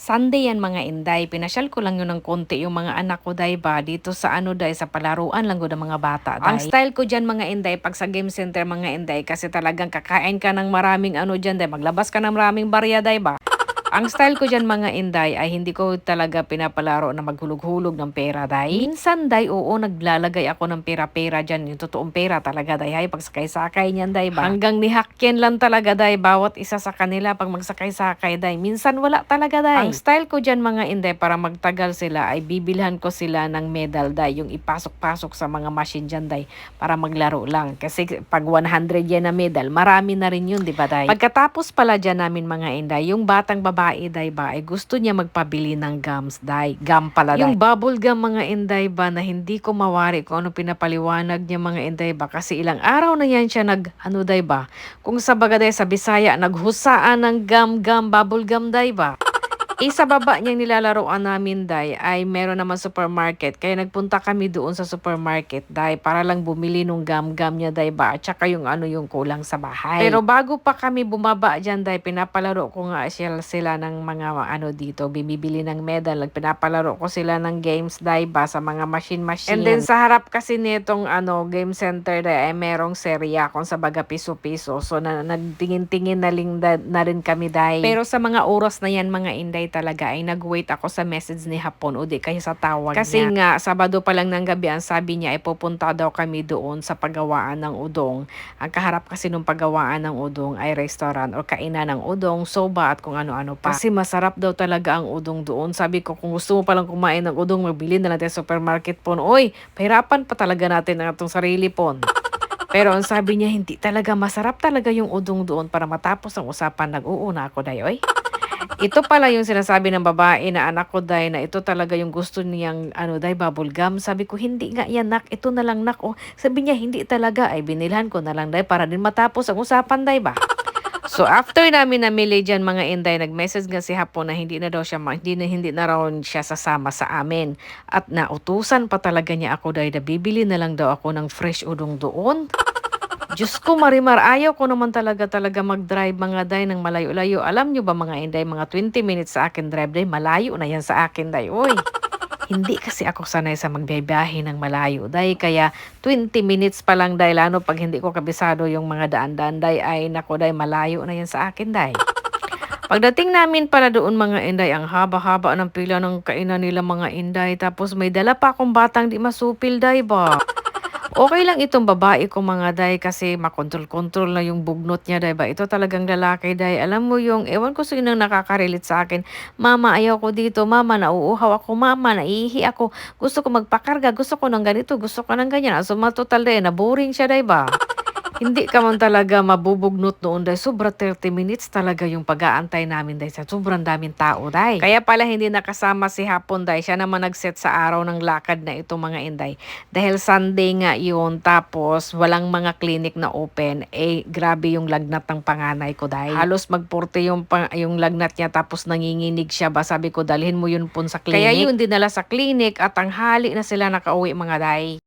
Sunday yan mga inday, pinasyal ko lang yun ng konti yung mga anak ko day ba dito sa ano day sa palaruan lang gud ng mga bata day. Ang style ko diyan mga inday pag sa game center mga inday kasi talagang kakain ka ng maraming ano diyan day, maglabas ka ng maraming barya day ba. Ang style ko dyan mga inday ay hindi ko talaga pinapalaro na maghulog-hulog ng pera day. Minsan day, oo, naglalagay ako ng pera-pera dyan. Yung totoong pera talaga day. Hay, pagsakay-sakay niyan day ba? Hanggang ni Hakken lang talaga day. Bawat isa sa kanila pag magsakay-sakay day. Minsan wala talaga day. Ang style ko dyan mga inday para magtagal sila ay bibilhan ko sila ng medal day. Yung ipasok-pasok sa mga machine dyan day para maglaro lang. Kasi pag 100 yan na medal, marami na rin yun, di ba day? Pagkatapos pala dyan namin mga inday, yung batang babae day ba ay gusto niya magpabili ng gums day. Gum pala day. Yung bubble gum mga inday ba na hindi ko mawari kung ano pinapaliwanag niya mga inday ba kasi ilang araw na yan siya nag ano day ba. Kung sa baga sa Bisaya naghusaan ng gum gum bubble gum day ba. Isa baba niyang nilalaroan namin, Day, ay meron naman supermarket. Kaya nagpunta kami doon sa supermarket, Day, para lang bumili nung gam-gam niya, Day, ba? At saka yung ano yung kulang sa bahay. Pero bago pa kami bumaba dyan, Day, pinapalaro ko nga sila, sila ng mga ano dito, bibili ng medal. Pinapalaro ko sila ng games, Day, ba? Sa mga machine-machine. And then sa harap kasi nitong ano, game center, Day, ay merong serya kung sa baga piso-piso. So na, nagtingin-tingin na, ling, na rin kami, Day. Pero sa mga oras na yan, mga inday, talaga ay nag-wait ako sa message ni Hapon o di kaya sa tawag Kasi niya. nga, Sabado pa lang ng gabi, ang sabi niya ay pupunta daw kami doon sa paggawaan ng udong. Ang kaharap kasi nung paggawaan ng udong ay restaurant o kainan ng udong, soba at kung ano-ano pa. Kasi masarap daw talaga ang udong doon. Sabi ko, kung gusto mo palang kumain ng udong, magbili na natin sa supermarket po. Oy, pahirapan pa talaga natin ang atong sarili po. Pero ang sabi niya, hindi talaga masarap talaga yung udong doon para matapos ang usapan. Nag-uuna ako dayoy. Ito pala yung sinasabi ng babae na anak ko day na ito talaga yung gusto niyang ano day bubble gum. Sabi ko hindi nga yan nak, ito na lang nak. Oh. Sabi niya hindi talaga ay binilhan ko na lang day para din matapos ang usapan day ba. So after namin namili dyan mga inday, nag-message nga si Hapon na hindi na daw siya, hindi na, hindi na raw siya sasama sa amin. At nautusan pa talaga niya ako dahil na bibili na lang daw ako ng fresh udong doon. Diyos ko, Marimar, ayaw ko naman talaga talaga mag-drive mga day ng malayo-layo. Alam nyo ba mga inday, mga 20 minutes sa akin drive day, malayo na yan sa akin day. Uy, hindi kasi ako sanay sa magbiyahe ng malayo day. Kaya 20 minutes pa lang day, lalo pag hindi ko kabisado yung mga daan-daan day, ay nako day, malayo na yan sa akin day. Pagdating namin pala doon mga inday, ang haba-haba ng pila ng kainan nila mga inday. Tapos may dala pa akong batang di masupil day ba? Okay lang itong babae ko mga day kasi makontrol-control na yung bugnot niya day ba? Ito talagang lalaki day. Alam mo yung, ewan ko sino nakaka-relate sa akin. Mama, ayaw ko dito. Mama, nauuhaw ako. Mama, naihi ako. Gusto ko magpakarga. Gusto ko ng ganito. Gusto ko ng ganyan. So, matotal day, na boring siya day ba? Hindi ka man talaga mabubugnot noon dahil sobra 30 minutes talaga yung pag-aantay namin dahil sa sobrang daming tao dahil. Kaya pala hindi nakasama si Hapon dahil siya naman nag-set sa araw ng lakad na ito mga inday. Dahil Sunday nga yun tapos walang mga clinic na open eh grabe yung lagnat ng panganay ko dahil. Halos magporte yung, pang, yung lagnat niya tapos nanginginig siya ba sabi ko dalhin mo yun pun sa clinic. Kaya yun dinala sa clinic at ang hali na sila nakauwi mga day.